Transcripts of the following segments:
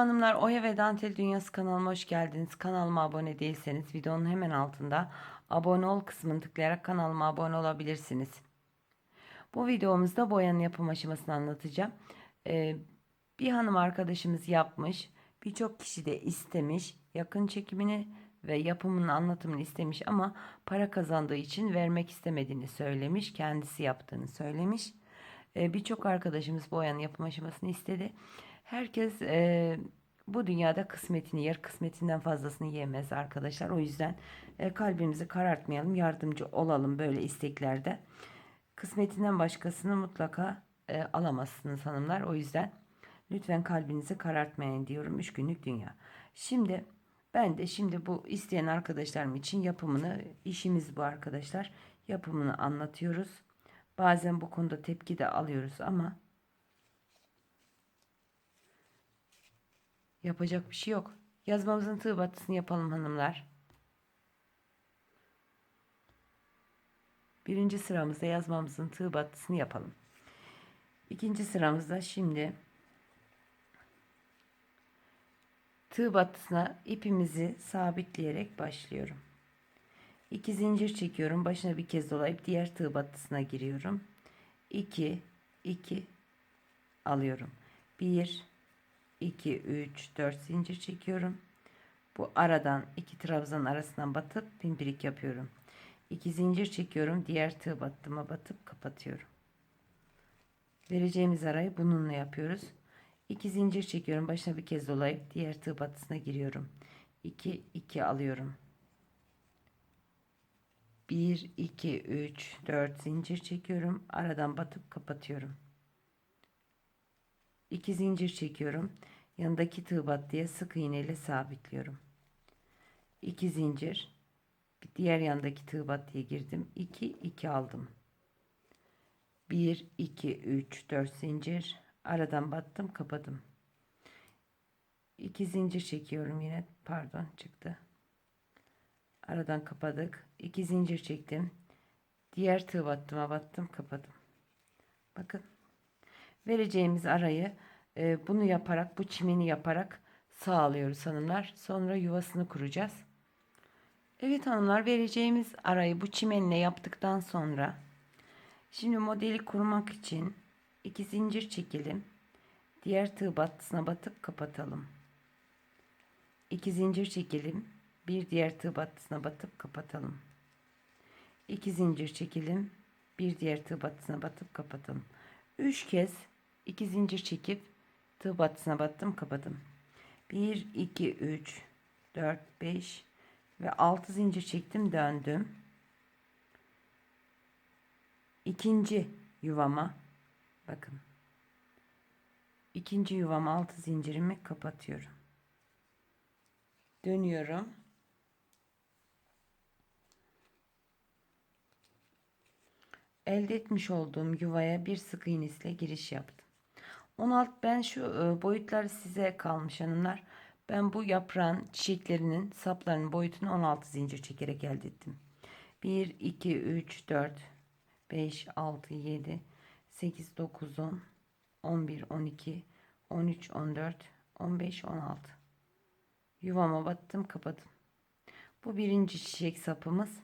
hanımlar, Oya ve Dantel Dünyası kanalıma hoş geldiniz. Kanalıma abone değilseniz videonun hemen altında abone ol kısmını tıklayarak kanalıma abone olabilirsiniz. Bu videomuzda boyanın yapım aşamasını anlatacağım. Ee, bir hanım arkadaşımız yapmış. Birçok kişi de istemiş. Yakın çekimini ve yapımının anlatımını istemiş ama para kazandığı için vermek istemediğini söylemiş. Kendisi yaptığını söylemiş. Ee, Birçok arkadaşımız boyanın yapım aşamasını istedi. Herkes e, bu dünyada kısmetini yer, kısmetinden fazlasını yemez arkadaşlar. O yüzden e, kalbimizi karartmayalım, yardımcı olalım böyle isteklerde. Kısmetinden başkasını mutlaka e, alamazsınız hanımlar. O yüzden lütfen kalbinizi karartmayın diyorum. Üç günlük dünya. Şimdi ben de şimdi bu isteyen arkadaşlarım için yapımını, işimiz bu arkadaşlar. Yapımını anlatıyoruz. Bazen bu konuda tepki de alıyoruz ama Yapacak bir şey yok. Yazmamızın tığ battısını yapalım hanımlar. Birinci sıramızda yazmamızın tığ battısını yapalım. İkinci sıramızda şimdi tığ battısına ipimizi sabitleyerek başlıyorum. İki zincir çekiyorum. Başına bir kez dolayıp diğer tığ battısına giriyorum. 2 2 alıyorum. 1 2 3 4 zincir çekiyorum. Bu aradan iki trabzan arasından batıp pimprik yapıyorum. 2 zincir çekiyorum. Diğer tığ battıma batıp kapatıyorum. Vereceğimiz arayı bununla yapıyoruz. 2 zincir çekiyorum. Başına bir kez dolayıp diğer tığ battısına giriyorum. 2 2 alıyorum. 1 2 3 4 zincir çekiyorum. Aradan batıp kapatıyorum. 2 zincir çekiyorum. Yanındaki tığ battıya sık iğne ile sabitliyorum. 2 zincir. Diğer yandaki tığ battıya girdim. 2 2 aldım. 1 2 3 4 zincir. Aradan battım, kapadım. 2 zincir çekiyorum yine. Pardon, çıktı. Aradan kapadık. 2 zincir çektim. Diğer tığ battıma battım, kapadım. Bakın. Vereceğimiz arayı e, bunu yaparak bu çimeni yaparak sağlıyoruz hanımlar. Sonra yuvasını kuracağız. Evet hanımlar vereceğimiz arayı bu çimenle yaptıktan sonra şimdi modeli kurmak için iki zincir çekelim. Diğer tığ battısına batıp kapatalım. İki zincir çekelim. Bir diğer tığ battısına batıp kapatalım. İki zincir çekelim. Bir diğer tığ battısına batıp kapatalım. Üç kez iki zincir çekip tığ battısına battım kapadım. 1 2 3 4 5 ve 6 zincir çektim döndüm. İkinci yuvama bakın. İkinci yuvama 6 zincirimi kapatıyorum. Dönüyorum. Elde etmiş olduğum yuvaya bir sık iğnesiyle giriş yaptım. 16 ben şu e, boyutları size kalmış hanımlar. Ben bu yaprağın çiçeklerinin saplarının boyutunu 16 zincir çekerek elde ettim. 1 2 3 4 5 6 7 8 9 10 11 12 13 14 15 16 yuvama battım kapadım. Bu birinci çiçek sapımız.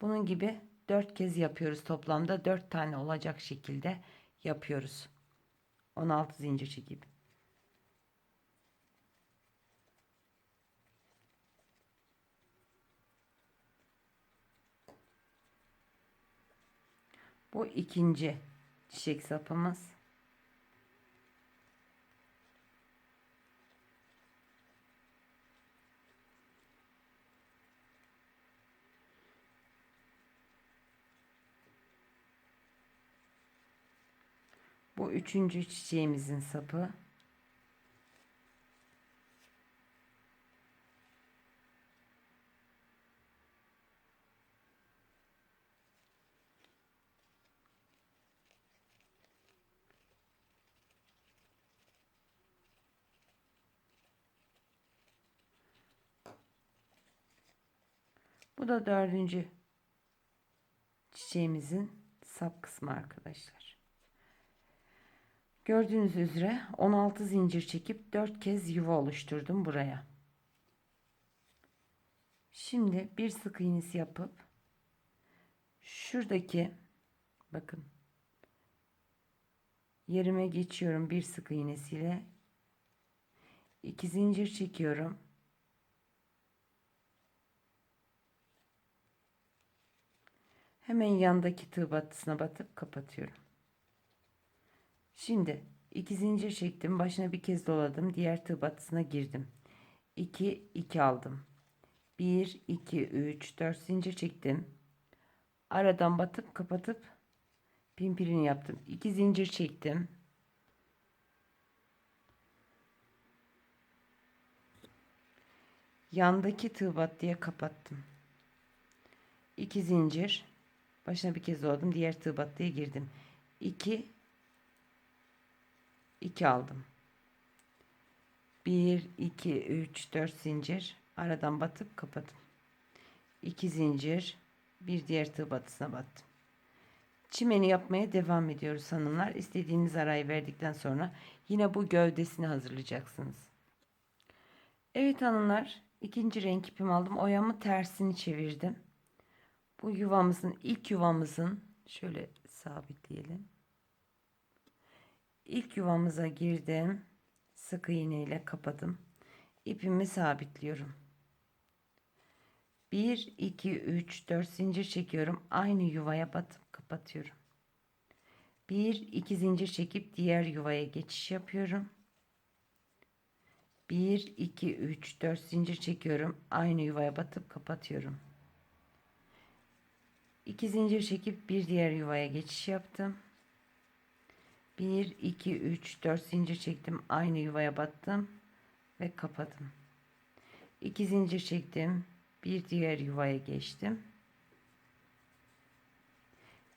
Bunun gibi 4 kez yapıyoruz toplamda 4 tane olacak şekilde yapıyoruz. 16 zincir çekip Bu ikinci çiçek sapımız. Bu üçüncü çiçeğimizin sapı. Bu da dördüncü çiçeğimizin sap kısmı arkadaşlar. Gördüğünüz üzere 16 zincir çekip 4 kez yuva oluşturdum buraya. Şimdi bir sık iğnesi yapıp şuradaki bakın yerime geçiyorum bir sık iğnesiyle 2 zincir çekiyorum. Hemen yandaki tığ battısına batıp kapatıyorum. Şimdi iki zincir çektim. Başına bir kez doladım. Diğer tığ battısına girdim. 2 2 aldım. 1 2 3 4 zincir çektim. Aradan batıp kapatıp pimpirini yaptım. 2 zincir çektim. Yandaki tığ battıya kapattım. 2 zincir başına bir kez doladım. Diğer tığ battıya girdim. 2 2 aldım. 1 2 3 4 zincir aradan batıp kapadım. 2 zincir bir diğer tığ batısına battım. Çimeni yapmaya devam ediyoruz hanımlar. İstediğiniz arayı verdikten sonra yine bu gövdesini hazırlayacaksınız. Evet hanımlar ikinci renk ipimi aldım. Oyamı tersini çevirdim. Bu yuvamızın ilk yuvamızın şöyle sabitleyelim. İlk yuvamıza girdim. Sık iğne ile kapadım. İpimi sabitliyorum. 1 2 3 4 zincir çekiyorum. Aynı yuvaya batıp kapatıyorum. 1 2 zincir çekip diğer yuvaya geçiş yapıyorum. 1 2 3 4 zincir çekiyorum. Aynı yuvaya batıp kapatıyorum. 2 zincir çekip bir diğer yuvaya geçiş yaptım. 1 2 3 4 zincir çektim. Aynı yuvaya battım ve kapadım. 2 zincir çektim. Bir diğer yuvaya geçtim.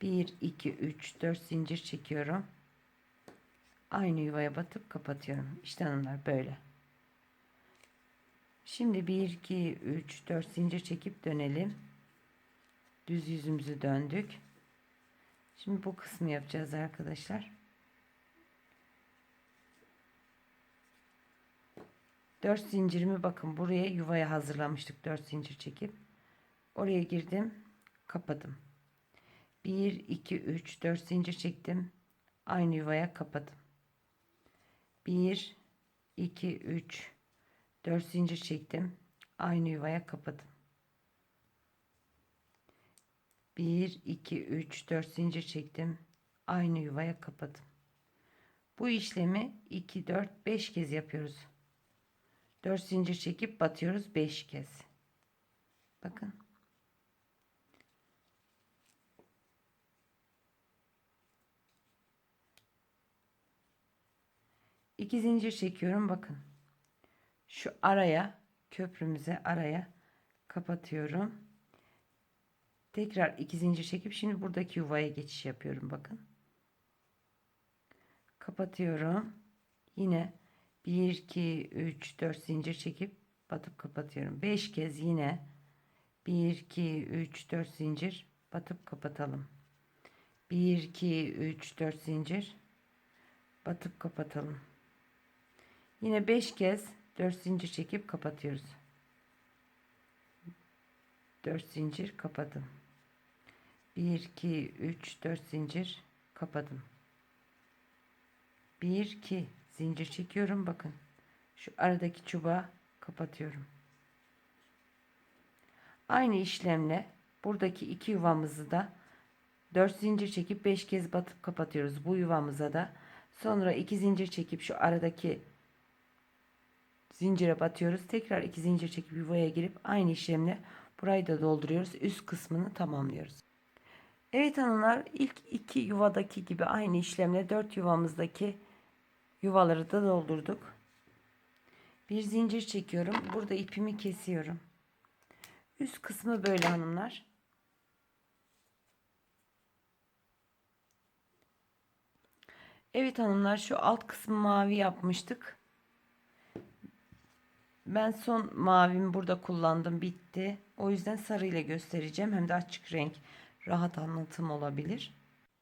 1 2 3 4 zincir çekiyorum. Aynı yuvaya batıp kapatıyorum. İşte hanımlar böyle. Şimdi 1 2 3 4 zincir çekip dönelim. Düz yüzümüzü döndük. Şimdi bu kısmı yapacağız arkadaşlar. 4 zincirimi bakın buraya yuvaya hazırlamıştık 4 zincir çekip. Oraya girdim kapadım. 1 2 3 4 zincir çektim aynı yuvaya kapadım. 1 2 3 4 zincir çektim aynı yuvaya kapadım. 1 2 3 4 zincir çektim aynı yuvaya kapadım. Bu işlemi 2 4 5 kez yapıyoruz 4 zincir çekip batıyoruz 5 kez. Bakın. İki zincir çekiyorum bakın. Şu araya köprümüze araya kapatıyorum. Tekrar iki zincir çekip şimdi buradaki yuvaya geçiş yapıyorum bakın. Kapatıyorum. Yine 1 2 3 4 zincir çekip batıp kapatıyorum. 5 kez yine 1 2 3 4 zincir batıp kapatalım. 1 2 3 4 zincir batıp kapatalım. Yine 5 kez 4 zincir çekip kapatıyoruz. 4 zincir kapadım. 1 2 3 4 zincir kapadım. 1 2 zincir çekiyorum bakın. Şu aradaki çubuğa kapatıyorum. Aynı işlemle buradaki iki yuvamızı da 4 zincir çekip 5 kez batıp kapatıyoruz. Bu yuvamıza da sonra 2 zincir çekip şu aradaki zincire batıyoruz. Tekrar 2 zincir çekip yuvaya girip aynı işlemle burayı da dolduruyoruz. Üst kısmını tamamlıyoruz. Evet hanımlar ilk iki yuvadaki gibi aynı işlemle 4 yuvamızdaki yuvaları da doldurduk. Bir zincir çekiyorum. Burada ipimi kesiyorum. Üst kısmı böyle hanımlar. Evet hanımlar şu alt kısmı mavi yapmıştık. Ben son mavimi burada kullandım bitti. O yüzden sarı ile göstereceğim. Hem de açık renk rahat anlatım olabilir.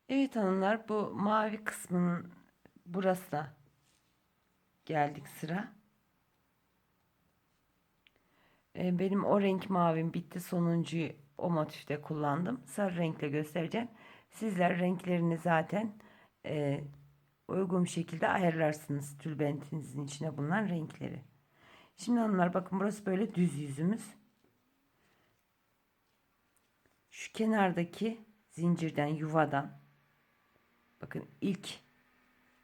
Evet hanımlar bu mavi kısmının burası da geldik sıra. E, benim o renk mavim bitti. Sonuncuyu o motifte kullandım. Sarı renkle göstereceğim. Sizler renklerini zaten e, uygun şekilde ayarlarsınız tülbentinizin içine bulunan renkleri. Şimdi hanımlar bakın burası böyle düz yüzümüz. Şu kenardaki zincirden yuvadan bakın ilk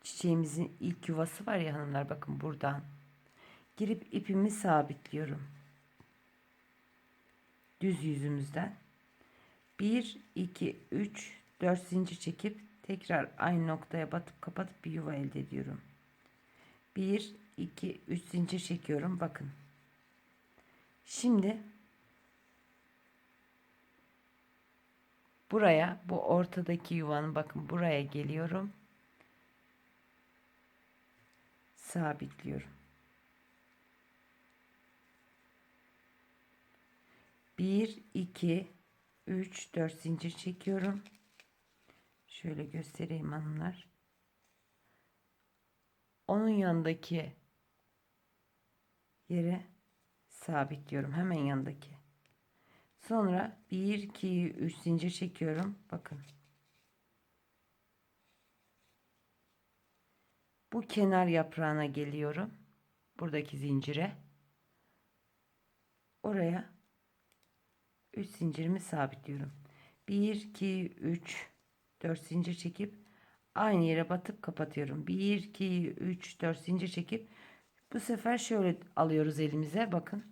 çiçeğimizin ilk yuvası var ya hanımlar bakın buradan girip ipimi sabitliyorum. Düz yüzümüzden 1 2 3 4 zincir çekip tekrar aynı noktaya batıp kapatıp bir yuva elde ediyorum. 1 2 3 zincir çekiyorum bakın. Şimdi buraya bu ortadaki yuvanın bakın buraya geliyorum. Sabitliyorum. Bir, iki, üç, dört zincir çekiyorum. Şöyle göstereyim hanımlar. Onun yanındaki yere sabitliyorum. Hemen yanındaki. Sonra 1 2 3 zincir çekiyorum. Bakın. Bu kenar yaprağına geliyorum. Buradaki zincire. Oraya 3 zincirimi sabitliyorum. 1 2 3 4 zincir çekip aynı yere batıp kapatıyorum. 1 2 3 4 zincir çekip bu sefer şöyle alıyoruz elimize. Bakın.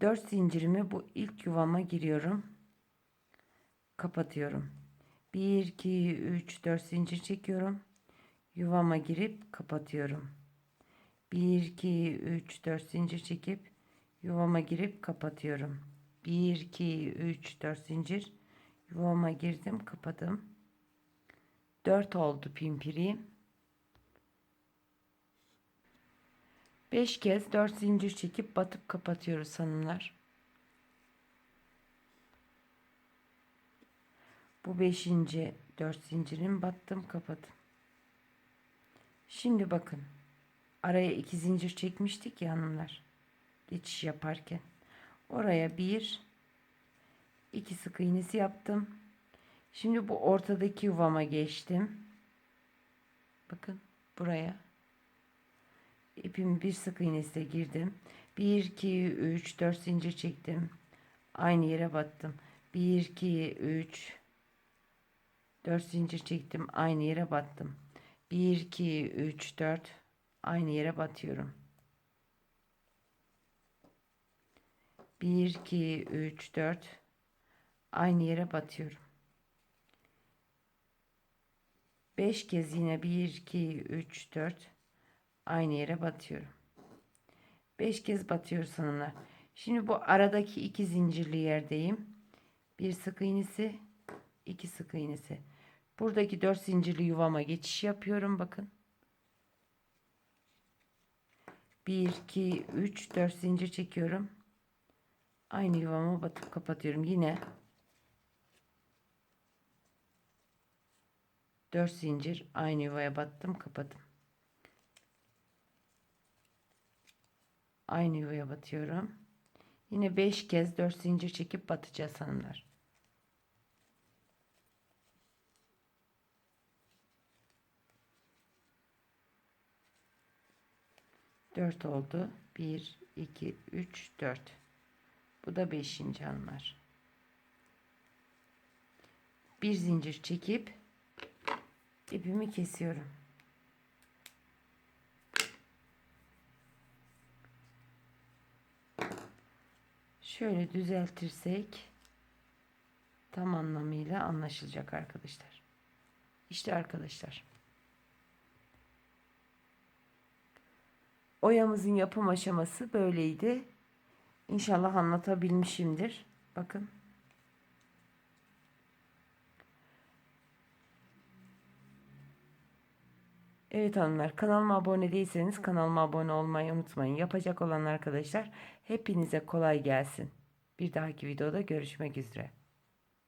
4 zincirimi bu ilk yuvama giriyorum. Kapatıyorum. 1 2 3 4 zincir çekiyorum. Yuvama girip kapatıyorum. 1 2 3 4 zincir çekip yuvama girip kapatıyorum. 1 2 3 4 zincir yuvama girdim, kapadım. 4 oldu pimpiri. 5 kez 4 zincir çekip batıp kapatıyoruz hanımlar. Bu 5. 4 zincirin battım kapadım. Şimdi bakın. Araya 2 zincir çekmiştik ya hanımlar. Geçiş yaparken. Oraya 1 2 sık iğnesi yaptım. Şimdi bu ortadaki yuvama geçtim. Bakın buraya ipimi bir sık iğnesiyle girdim. 1 2 3 4 zincir çektim. Aynı yere battım. 1 2 3 4 zincir çektim. Aynı yere battım. 1 2 3 4 aynı yere batıyorum. 1 2 3 4 aynı yere batıyorum. 5 kez yine 1 2 3 4 aynı yere batıyorum. 5 kez batıyoruz hanımlar. Şimdi bu aradaki iki zincirli yerdeyim. Bir sık iğnesi, iki sık iğnesi. Buradaki 4 zincirli yuvama geçiş yapıyorum bakın. 1 2 3 4 zincir çekiyorum. Aynı yuvama batıp kapatıyorum. Yine 4 zincir aynı yuvaya battım, kapadım. Aynı yuvaya batıyorum. Yine 5 kez 4 zincir çekip batacağız hanımlar. Dört oldu. Bir, iki, üç, dört. Bu da beşinci hanımlar. Bir zincir çekip ipimi kesiyorum. Şöyle düzeltirsek tam anlamıyla anlaşılacak arkadaşlar. İşte arkadaşlar. Oyamızın yapım aşaması böyleydi. İnşallah anlatabilmişimdir. Bakın. Evet hanımlar kanalıma abone değilseniz kanalıma abone olmayı unutmayın. Yapacak olan arkadaşlar hepinize kolay gelsin. Bir dahaki videoda görüşmek üzere.